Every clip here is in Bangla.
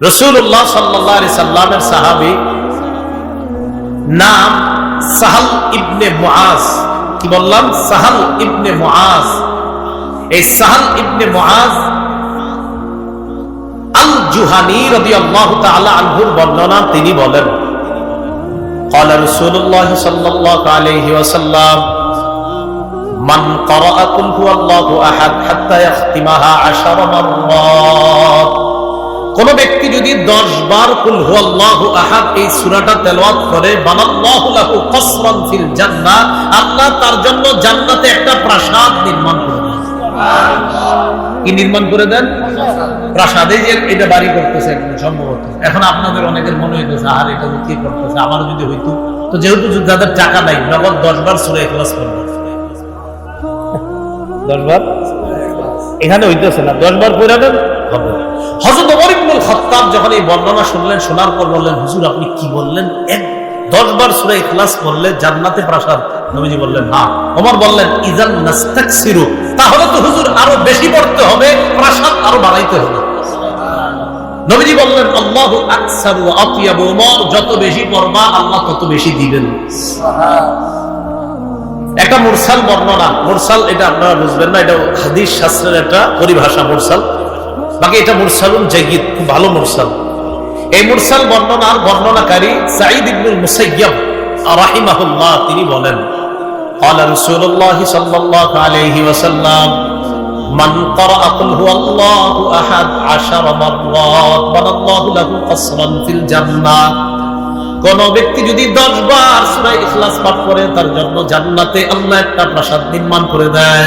রসুল্লাহ সাল্লাহ সাল্লামের সাহাবি নাম সাহাল ইবনে মুআজ কি বললাম সাহাল ইবনে মুআজ এই সাহাল ইবনে মুআজ আল জুহানি রাদিয়াল্লাহু তাআলা আনহুর বর্ণনা তিনি বলেন قال رسول الله صلى الله عليه وسلم من قرأ قل هو الله أحد حتى يختمها عشر مرات কোন ব্যক্তি যদি দশ বার কুল হুয়াল্লাহু আহাদ এই সূরাটা তেলাওয়াত করে বানাল্লাহু লাহু কসরান ফিল জান্নাহ আল্লাহ তার জন্য জান্নাতে একটা প্রাসাদ নির্মাণ করে দেন। কি নির্মাণ করে দেন? প্রাসাদে যে এটা বাড়ি করতেছে এখন সম্ভবত এখন আপনাদের অনেকের মনে হইতেছে আর এটা কি করতেছে? আমারও যদি হইতো। তো যেহেতু যাদের টাকা নাই নগদ দশ বার সুরে ক্লাস করবে দশ বার? এখানে হইতেছে না। দশ বার করে দেন? হবে। হজরত ইবনুল যখন এই বর্ণনা শুনলেন, শোনার পর বললেন, হুজুর, আপনি কি বললেন? এক দশ বার সূরা জান্নাতে প্রাসাদ নবীজি বললেন বললেন, ইজান তাহলে তো হুজুর আরও বেশি পড়তে হবে, প্রাসাদ আরও বাড়াইতে হবে। নবীজি বললেন, আল্লাহু আকসারু ওমর যত বেশি পড়বা, আল্লাহ তত বেশি দিবেন। একটা মুরসাল বর্ণনা, মুরসাল এটা আপনারা বুঝবেন না, এটা হাদিস শাস্ত্রের একটা পরিভাষা, মুরসাল। বাকি এটা মুরসালুন জাইয়িদ খুব ভালো মুরসাল এই মুরসাল বর্ণনার বর্ণনাকারী সাঈদ ইবনুল মুসাইয়্যিব রাহিমাহুল্লাহ তিনি বলেন قال رسول الله صلى الله عليه وسلم من قرأ قل هو الله أحد عشر مرات بنى الله له قصرا في الجنة কোন ব্যক্তি যদি দশ বার সূরা ইখলাস পাঠ করে তার জন্য জান্নাতে আল্লাহ একটা প্রাসাদ নির্মাণ করে দেয়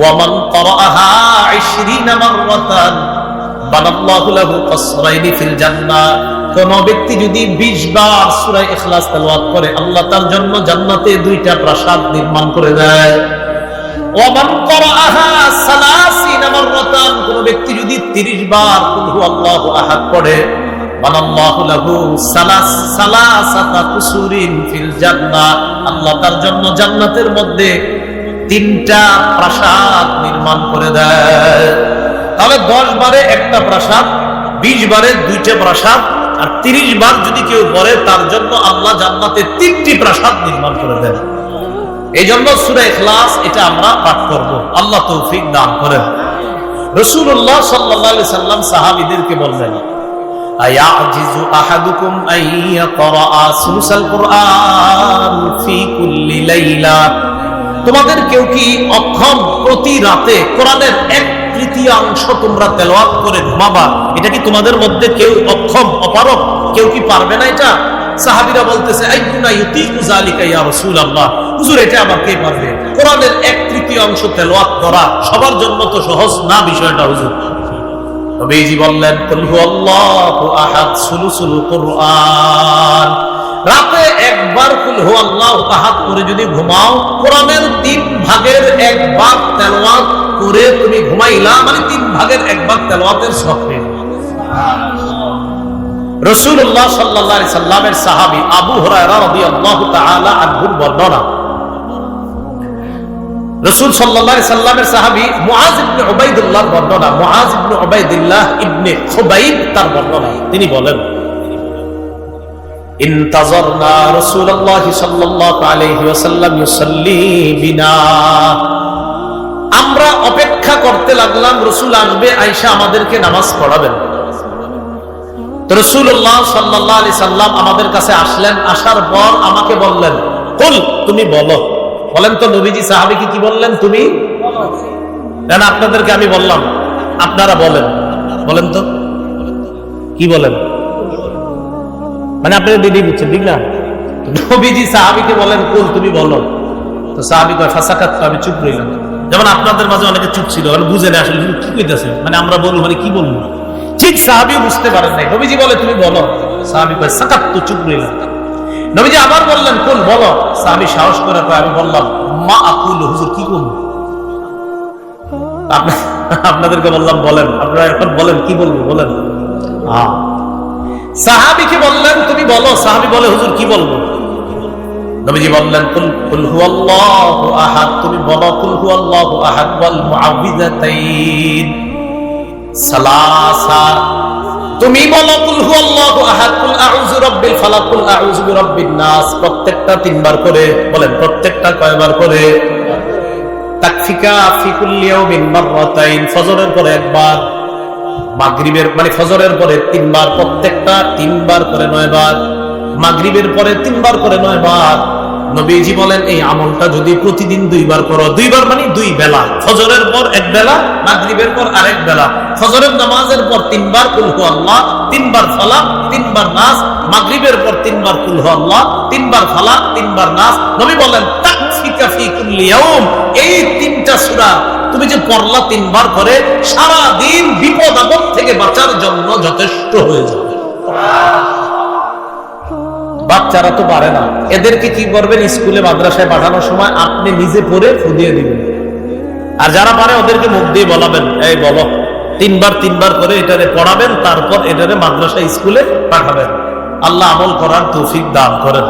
ওয়ামান ক্বারাআহা 20 মাররাতান বানাল্লাহু লাহু কসরাইনি ফিল জান্নাহ। কোন ব্যক্তি যদি 20 বার সূরা ইখলাস তেলাওয়াত করে, আল্লাহ তার জন্য জান্নাতে দুইটা প্রাসাদ নির্মাণ করে দেয়। ওয়ামান ক্বারাআহা 30 মাররাতান, কোন ব্যক্তি যদি 30 বার কুল পড়ে লাহু আল্লাহ তার জন্য জান্নাতের মধ্যে তিনটা প্রাসাদ নির্মাণ করে দেয় তাহলে দশ বারে একটা প্রাসাদ বিশ বারে দুইটা প্রাসাদ আর তিরিশ বার যদি কেউ করে তার জন্য আল্লাহ জান্নাতে তিনটি প্রাসাদ নির্মাণ করে দেন এই জন্য সুরে ইখলাস এটা আমরা পাঠ করব আল্লাহ তৌফিক দান করেন রসুল্লাহ সাল্লাহ সাল্লাম সাহাবিদেরকে বললেন أيعجز أحدكم أن يقرأ ثلث القرآن في كل ليلة তোমাদের কেউ কি অক্ষম প্রতি রাতে কোরআনের এক তৃতীয়াংশ তোমরা তেলাওয়াত করে ঘুমাবা? এটা কি তোমাদের মধ্যে কেউ অক্ষম অপারক কেউ কি পারবে না এটা? সাহাবীরা বলতেছে রাতে একবার কুল হুয়াল্লাহু আহাদ করে যদি ঘুমাও, কোরআনের তিন ভাগের এক ভাগ তেলাওয়াত করে তুমি ঘুমাইলা মানে তিন ভাগের এক ভাগ পেয়ে রাসূলুল্লাহ সাল্লাল্লাহু আলাইহি সাল্লামের সাহাবী আবু রাদিয়াল্লাহু তাআলা আনহুর বর্ণনা। রসুল আলাইহি সাল্লামের সাহাবী মুআজ ইবনে উবাইদুল্লাহর বর্ণনা, মুআজ ইবনে উবাইদুল্লাহ ইবনে তার বর্ণনা তিনি বলেন ইন্তাজারনা রাসূলুল্লাহ সাল্লাল্লাহু আলাইহি ওয়াসাল্লাম ইউসাল্লি বিনা। আমরা অপেক্ষা করতে লাগলাম, রসুল আসবে, আয়েশা আমাদেরকে নামাজ পড়াবেন। রসুল্লাহ সাল্লাল্লাহু আলি সাল্লাম আমাদের কাছে আসলেন, আসার পর আমাকে বললেন, কুল, তুমি বলো। বলেন তো নবীজি সাহাবিকে কি বললেন তুমি? আপনাদেরকে আমি বললাম, আপনারা বলেন। বলেন তো, কি বলেন? মানে আপনারা দিদি বুঝছেন, ঠিক না? নবীজি সাহাবিকে বলেন, কুল, তুমি বলো। তো সাহাবি কয়, ফাঁসাকাত আমি চুপ রইলাম। যেমন আপনাদের মাঝে অনেকে চুপ ছিল মানে বুঝে না আসলে কি কইতেছে মানে আমরা বলব মানে কি বলব? ঠিক সাহাবি বুঝতে পারেন নাই। নবীজি বলে, তুমি বলো। সাহাবি কয় সাকাত তো চুপ রইলাম। নবীজি আবার বললেন কোন বলো। আমি সাহস করে কয়, আমি বললাম, মা আকুল, হুজুর, কি করব? আপনাদেরকে বললাম, বলেন। আপনারা এখন বলেন, কি বলব? বলেন। সাহাবিকে বললেন, তুমি বলো। সাহাবি বলে, হুজুর, কি বলব? নবীজি বললেন, কুল কুল হুয়াল্লাহু আহাদ। তুমি বলো, কুল হুয়াল্লাহু আহাদ ওয়াল মুআউযিযাতাইন সালাসা, তুমি বলো, কুল হুয়াল্লাহু আহাদ। কুল আউযু রাব্বিল ফালাক। কুল আউযু বিরাব্বিন নাস। প্রত্যেকটা তিনবার করে বলেন, প্রত্যেকটা কয়বার করে? তাকফিকা ফি কুল্লি ইয়াউমিন মাররাতাইন। ফজরের পরে একবার। মাগরিবের মানে ফজরের পরে তিনবার, প্রত্যেকটা তিনবার করে নয়বার, মাগরিবের পরে তিনবার করে নয়বার, নবীজি বলেন, এই আমলটা যদি প্রতিদিন দুইবার করো, দুইবার মানে দুই বেলা, ফজরের পর এক বেলা, মাগরিবের পর আরেক বেলা, ফজরের নামাজের পর তিনবার কুলহু আল্লাহ, তিনবার ফালা তিনবার নাস মাগরিবের পর তিনবার কুলহু আল্লাহ, তিনবার ফালা তিনবার নাস নবী বলেন, তাকফিকা ফি কুল্লি ইয়াউম এই তিনটা সূরা তুমি যে পড়লা তিনবার করে সারা দিন বিপদ আপদ থেকে বাঁচার জন্য যথেষ্ট হয়ে যাবে। বাচ্চারা তো পারে না। এদেরকে কি করবেন? স্কুলে, মাদ্রাসায় পাঠানোর সময় আপনি নিজে পড়ে ফুদিয়ে দিবেন। আর যারা পারে, ওদেরকে মুখ দিয়ে বলাবেন, এই বলো, তিনবার তিনবার করে এটারে পড়াবেন, তারপর এটারে মাদ্রাসা স্কুলে পাঠাবেন। আল্লাহ আমল করার তৌফিক দান করেন।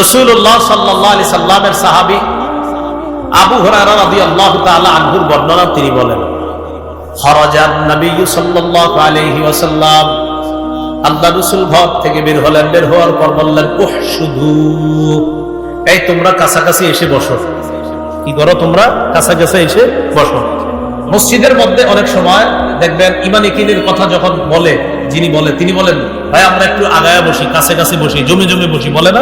রসুল্লাহ সাল্লাহ আলি সাল্লামের সাহাবি আবু হরারা আনহুর বর্ণনা তিনি বলেন আল্লাহ থেকে বের হলেন, বের হওয়ার তোমরা কাছাকাছি এসে বসো। কি করো তোমরা? কাছাকাছি এসে বসো। মসজিদের মধ্যে অনেক সময় দেখবেন ইমান ইকিনের কথা যখন বলে, যিনি বলে, তিনি বলেন, ভাই, আমরা একটু আগায় বসি কাছে কাছে বসি জমে জমে বসি। বলে না?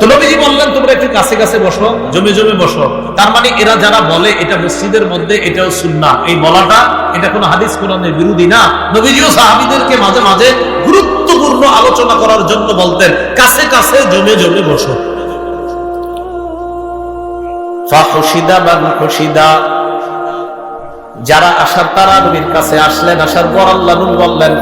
তো নবীজি বললেন, তোমরা একটু কাছে কাছে বসো, জমে জমে বসো। তার মানে এরা যারা বলে, এটা মসজিদের মধ্যে, এটাও সুন্না এই বলাটা, এটা কোনো হাদিস কোরআনের বিরোধী না। নবীজিও সাহাবিদেরকে মাঝে মাঝে গুরুত্বপূর্ণ আলোচনা করার জন্য বলতেন, কাছে কাছে, জমে জমে বসো। যারা আসার তারা নবীর কাছে আসলেন, আসার পর আল্লাহ বললেন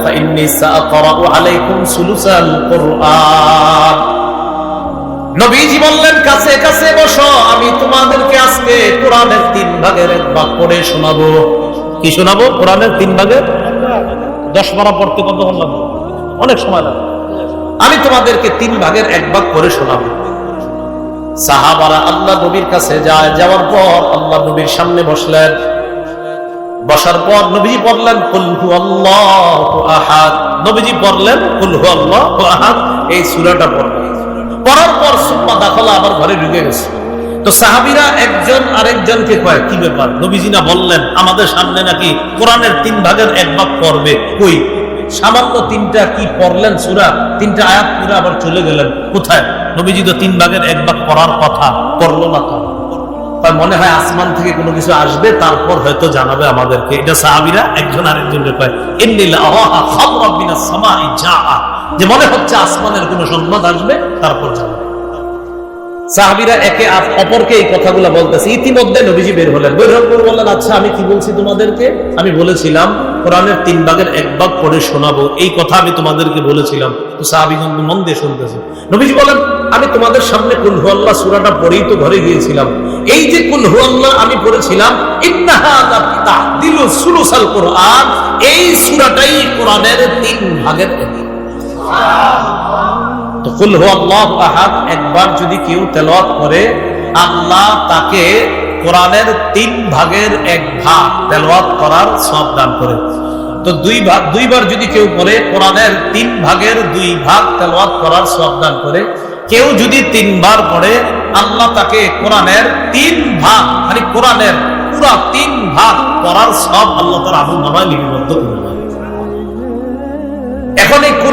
নবীজি বললেন, কাছে কাছে বসো, আমি তোমাদেরকে আজকে কোরআনের তিন ভাগের এক ভাগ পড়ে শোনাবো। কি শোনাবো? কোরআনের তিন ভাগের? দশ বারা পড়তে কত লাগবে? অনেক সময় লাগে আমি তোমাদেরকে তিন ভাগের এক ভাগ করে শোনাবো। সাহাবারা আল্লাহ নবীর কাছে যায়, যাওয়ার পর আল্লাহ নবীর সামনে বসলেন। বসার পর নবীজি পড়লেন কুলহু আল্লাহ আহাদ। নবীজি পড়লেন কুলহু আল্লাহ আহাদ। এই সূরাটা পড়লেন পড়ার পর সুম্মা দাখলা আবার ঘরে ঢুকে গেছে। তো সাহাবিরা একজন আরেকজনকে কয়, কি ব্যাপার? নবীজি না বললেন, আমাদের সামনে নাকি কোরআনের তিন ভাগের এক ভাগ পড়বে? কই? সামান্য তিনটা কি পড়লেন সুরা? তিনটা আয়াত পুরা আবার চলে গেলেন। কোথায়? নবীজি তো তিন ভাগের এক ভাগ পড়ার কথা, পড়ল না তো। তার মনে হয় আসমান থেকে কোনো কিছু আসবে, তারপর হয়তো জানাবে আমাদেরকে। এটা সাহাবিরা একজন আরেকজনকে কয় ইন্নিল যে মনে হচ্ছে আসমানের কোনো সংবাদ আসবে, তারপর জানাবে সাহাবিরা একে অপরকে এই কথাগুলো বলতেছে। ইতিমধ্যে নবীজি বের হলেন। বের বললেন আচ্ছা আমি কি বলছি তোমাদেরকে? আমি বলেছিলাম, কোরআনের তিন ভাগের এক ভাগ পড়ে শোনাবো। এই কথা আমি তোমাদেরকে বলেছিলাম। তো সাহাবি কিন্তু মন দিয়ে শুনতেছে। নবীজি বলেন, আমি তোমাদের সামনে কুল আল্লাহ সুরাটা পড়েই তো ঘরে গিয়েছিলাম। এই যে কুল আল্লাহ আমি পড়েছিলাম এই সুরাটাই কোরআনের তিন ভাগের এক। তো কুল আল্লাহ আহাদ, একবার যদি কেউ করে, আল্লাহ তাকে কোরআনের তিন ভাগের এক ভাগ করার সব দান করে। তো দুই ভাগ, দুইবার যদি কেউ পড়ে কোরআনের তিন ভাগের দুই ভাগ তেলাওয়াত করার সব দান করে। কেউ যদি তিনবার পড়ে, আল্লাহ তাকে কোরআনের তিন ভাগ মানে কোরআনের পুরা তিন ভাগ করার সব আল্লাহ তার আমল লিপিবদ্ধ করে এই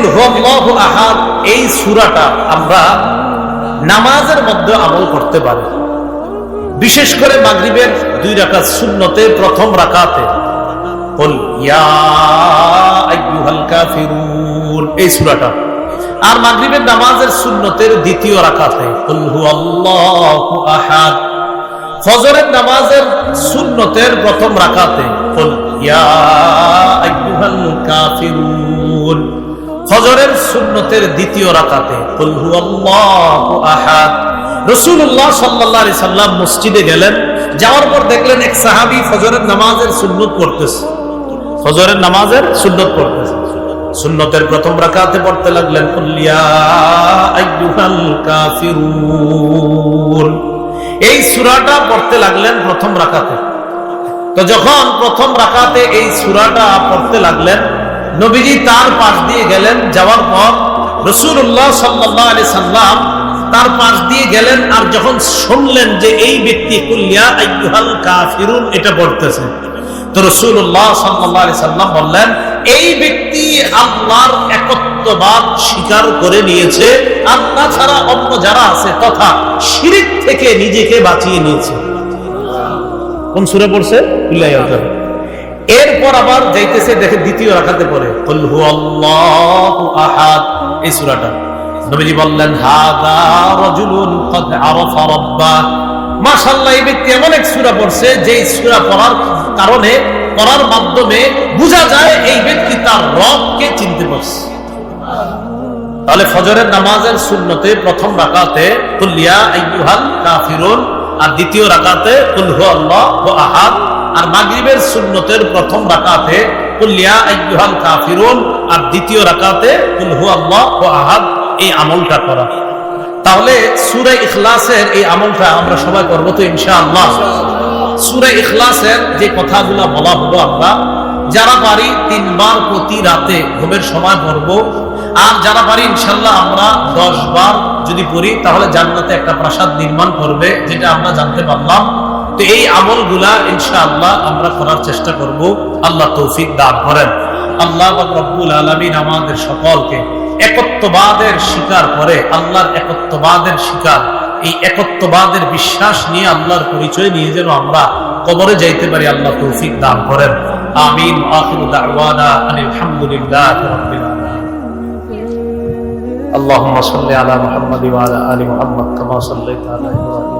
কুল হুয়াল্লাহু আহাদ এই সূরাটা আমরা নামাজের মধ্যে আমল করতে পারি। বিশেষ করে মাগরিবের দুই রাকাত সুন্নতে, প্রথম রাকাতে। এই সূরাটা। আর মাগরিবের নামাজের সুন্নতের দ্বিতীয় রাকাতে। আহাদ ফজরের নামাজের সুন্নতের প্রথম রাকাতে। ইয়া আইয়ুহাল কাফিরুন ফজরের সুন্নতের দ্বিতীয় রাকাতে রাসূলুল্লাহ সাল্লাল্লাহু সাল্লাম মসজিদে গেলেন, যাওয়ার পর দেখলেন এক সাহাবী ফজরের নামাজের সুন্নত পড়তেছে। ফজরের নামাজের সুন্নত পড়তেছে। সুন্নতের প্রথম রাকাতে পড়তে লাগলেন এই সুরাটা পড়তে লাগলেন প্রথম রাকাতে। তো যখন প্রথম রাকাতে এই সুরাটা পড়তে লাগলেন নবীজি তার পাশ দিয়ে গেলেন, যাওয়ার পর রসুল্লাহ সাল্লাহ আলি সাল্লাম তার পাশ দিয়ে গেলেন আর যখন শুনলেন যে এই ব্যক্তি কুল্লিয়া আইয়ুহাল কাফিরুন, এটা পড়তেছে তো রসুল্লাহ সাল্লাহ আলি সাল্লাম বললেন, এই ব্যক্তি আল্লাহর একত্ববাদ স্বীকার করে নিয়েছে, আল্লাহ ছাড়া অন্য যারা আছে তথা শিরিক থেকে নিজেকে বাঁচিয়ে নিয়েছে। কোন সুরে পড়ছে? কুল্লিয়া এরপর আবার যাইতেছে, দেখে দ্বিতীয় রাখাতে পরে এই সূরাটা। বললেন এক পড়ছে পড়ার মাধ্যমে বোঝা যায় এই চিনতে তাহলে ফজরের নামাজের সুন্নতে প্রথম রাকাতে কুল্লিয়া কাফিরুন আর দ্বিতীয় রাকাতে, কুল আহাদ আর মাগরিবের সুন্নতের প্রথম রাকাতে কুল্লিয়া কাফিরুন, আর দ্বিতীয় রাকাতে কুল হুয়াল্লাহু আহাদ, এই আমলটা করা। তাহলে সূরা ইখলাসের এই আমলটা আমরা সবাই করব তো ইনশাআল্লাহ। সূরা ইখলাসের যে কথাগুলো বলা হলো আমরা, যারা পারি তিনবার প্রতি রাতে ঘুমের সময় পড়ব, আর যারা পারি ইনশাল্লাহ আমরা দশ বার যদি পড়ি, তাহলে জান্নাতে একটা প্রাসাদ নির্মাণ করবে, যেটা আমরা জানতে পারলাম। তো এই আমলগুলা ইনশাআল্লাহ আমরা করার চেষ্টা করব আল্লাহ তৌফিক দান করেন আল্লাহ রব্বুল আলমিন আমাদের সকলকে একত্ববাদের স্বীকার করে আল্লাহর একত্ববাদের স্বীকার এই একত্ববাদের বিশ্বাস নিয়ে আল্লাহর পরিচয় নিয়ে যেন আমরা কবরে যাইতে পারি আল্লাহ তৌফিক দান করেন আমিন আখিরু দাওয়ানা আলহামদুলিল্লাহ রাব্বিল আলামিন اللهم صل على محمد وعلى ال محمد كما صليت على ابراهيم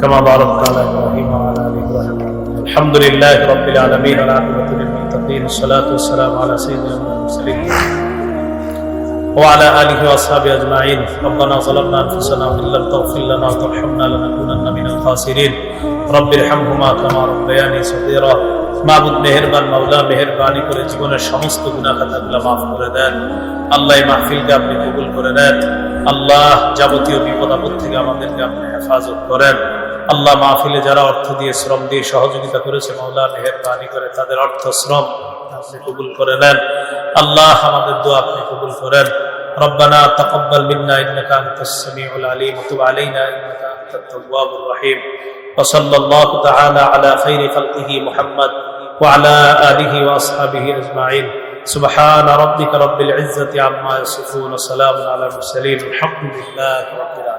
كما باركت على ابراهيم وعلى ال ابراهيم الحمد لله رب العالمين والعاقبة للمتقين الصلاة والسلام على سيدنا المرسلين وعلى آله وأصحابه أجمعين ربنا ظلمنا أنفسنا وإن لم تغفر لنا وترحمنا لنكونن من الخاسرين رب ارحمهما كما ربياني صغيرا মাহবুদ মেহেরবান মাওলা মেহেরবানি করে জীবনের সমস্ত গুণা খাতাগুলো মাফ করে দেন আল্লাহ এই মাহফিলকে আপনি কবুল করে নেন আল্লাহ যাবতীয় বিপদ আপদ থেকে আমাদেরকে আপনি হেফাজত করেন আল্লাহ মাহফিলে যারা অর্থ দিয়ে শ্রম দিয়ে সহযোগিতা করেছে মাওলা মেহেরবানি করে তাদের অর্থ শ্রম আপনি কবুল করে নেন আল্লাহ আমাদের দোয়া আপনি কবুল করেন ربنا تقبل منا انك انت السميع العليم وتب علينا انك انت التواب الرحيم وصلى الله تعالى على خير خلقه محمد وعلى اله واصحابه اجمعين سبحان ربك رب العزه عما يصفون وسلام على المرسلين الحمد لله رب العالمين